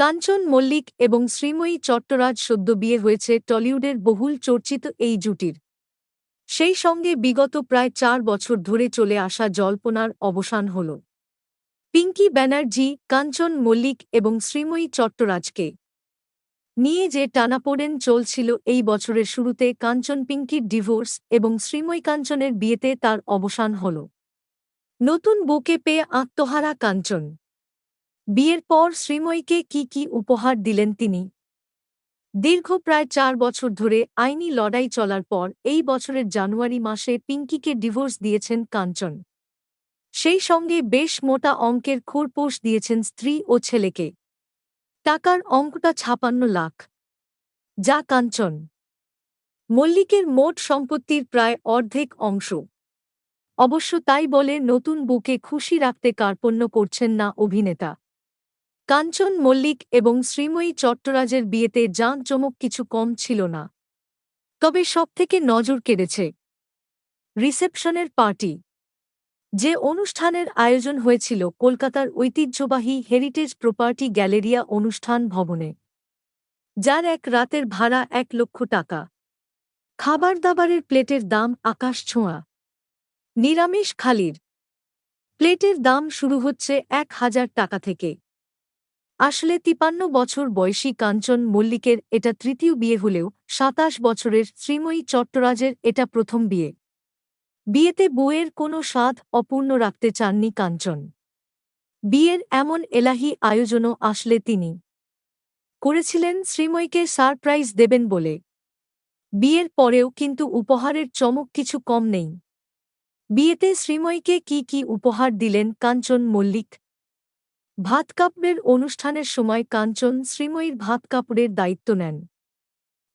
কাঞ্চন মল্লিক এবং শ্রীময়ী চট্টরাজ সদ্য বিয়ে হয়েছে টলিউডের বহুল চর্চিত এই জুটির। সেই সঙ্গে বিগত প্রায় চার বছর ধরে চলে আসা জল্পনার অবসান হল। পিঙ্কি ব্যানার্জি, কাঞ্চন মল্লিক এবং শ্রীময়ী চট্টরাজকে নিয়ে যে টানাপোড়েন চলছিল এই বছরের শুরুতে কাঞ্চন পিঙ্কির ডিভোর্স এবং শ্রীময়ী কাঞ্চনের বিয়েতে তার অবসান হল। নতুন বুকে পেয়ে আত্মহারা কাঞ্চন। বিয়ের পর শ্রীময়ীকে কি কি উপহার দিলেন তিনি? দীর্ঘ প্রায় চার বছর ধরে আইনি লড়াই চলার পর এই বছরের জানুয়ারি মাসে পিঙ্কিকে ডিভোর্স দিয়েছেন কাঞ্চন। সেই সঙ্গে বেশ মোটা অঙ্কের খোরপোষ দিয়েছেন স্ত্রী ও ছেলেকে। টাকার অঙ্কটা ছাপান্ন লাখ। যা কাঞ্চন। মল্লিকের মোট সম্পত্তির প্রায় অর্ধেক অংশ। অবশ্য তাই বলে নতুন বুকে খুশি রাখতে কার্পণ্য করছেন না অভিনেতা। কাঞ্চন মল্লিক এবং শ্রীময়ী চট্টরাজের বিয়েতে জাঁকজমক কিছু কম ছিল না। তবে সবথেকে নজর কেড়েছে রিসেপশনের পার্টি। যে অনুষ্ঠানের আয়োজন হয়েছিল কলকাতার ঐতিহ্যবাহী হেরিটেজ প্রপার্টি গ্যালেরিয়া অনুষ্ঠান ভবনে, যার এক রাতের ভাড়া এক লক্ষ টাকা। খাবার দাবারের প্লেটের দাম আকাশ ছোঁয়া। নিরামিষ খালির। প্লেটের দাম শুরু হচ্ছে এক হাজার টাকা থেকে। আসলে তিপান্ন বছর বয়সী কাঞ্চন মল্লিকের এটা তৃতীয় বিয়ে হলেও সাতাশ বছরের শ্রীময়ী চট্টরাজের এটা প্রথম বিয়ে। বিয়েতে বউয়ের কোনো স্বাদ অপূর্ণ রাখতে চাননি কাঞ্চন। বিয়ের এমন এলাহি আয়োজনও আসলে তিনি। করেছিলেন শ্রীময়ীকে সারপ্রাইজ দেবেন বলে। বিয়ের পরেও কিন্তু উপহারের চমক কিছু কম নেই। বিয়েতে শ্রীময়ীকে কি কি উপহার দিলেন কাঞ্চন মল্লিক ভাত কাপড়ের অনুষ্ঠানের সময় কাঞ্চন শ্রীময়ীর ভাত কাপড়ের দায়িত্ব নেন।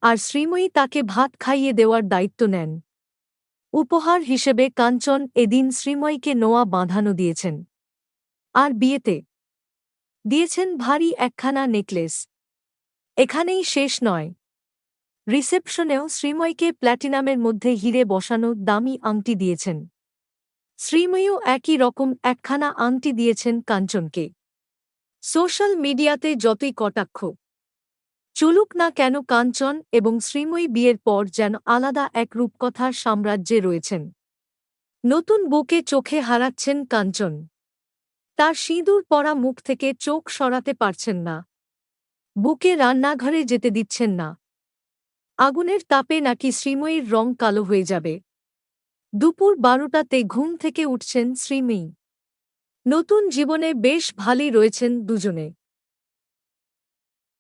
আর শ্রীময়ী তাকে ভাত খাইয়ে দেওয়ার দায়িত্ব নেন। উপহার হিসেবে কাঞ্চন এদিন শ্রীময়ীকে নোয়া বাঁধানো দিয়েছেন। আর বিয়েতে দিয়েছেন ভারী একখানা নেকলেস। এখানেই শেষ নয়। রিসেপশনেও শ্রীময়ীকে প্ল্যাটিনামের মধ্যে হিরে বসানো দামি আংটি দিয়েছেন। শ্রীময়ীও একই রকম একখানা আংটি দিয়েছেন কাঞ্চনকে। সোশ্যাল মিডিয়াতে যতই কটাক্ষ, চলুক না কেন কাঞ্চন এবং শ্রীময়ী বিয়ের পর যেন আলাদা এক রূপকথার সাম্রাজ্যে রয়েছেন। নতুন বুকে চোখে হারাচ্ছেন কাঞ্চন। তার সিঁদুর পরা মুখ থেকে চোখ সরাতে পারছেন না। বুকে রান্নাঘরে যেতে দিচ্ছেন না। আগুনের তাপে নাকি শ্রীময়ীর রং কালো হয়ে যাবে। দুপুর বারোটাতে ঘুম থেকে উঠছেন শ্রীময়ী। নতুন জীবনে বেশ ভালই রয়েছেন দুজনে।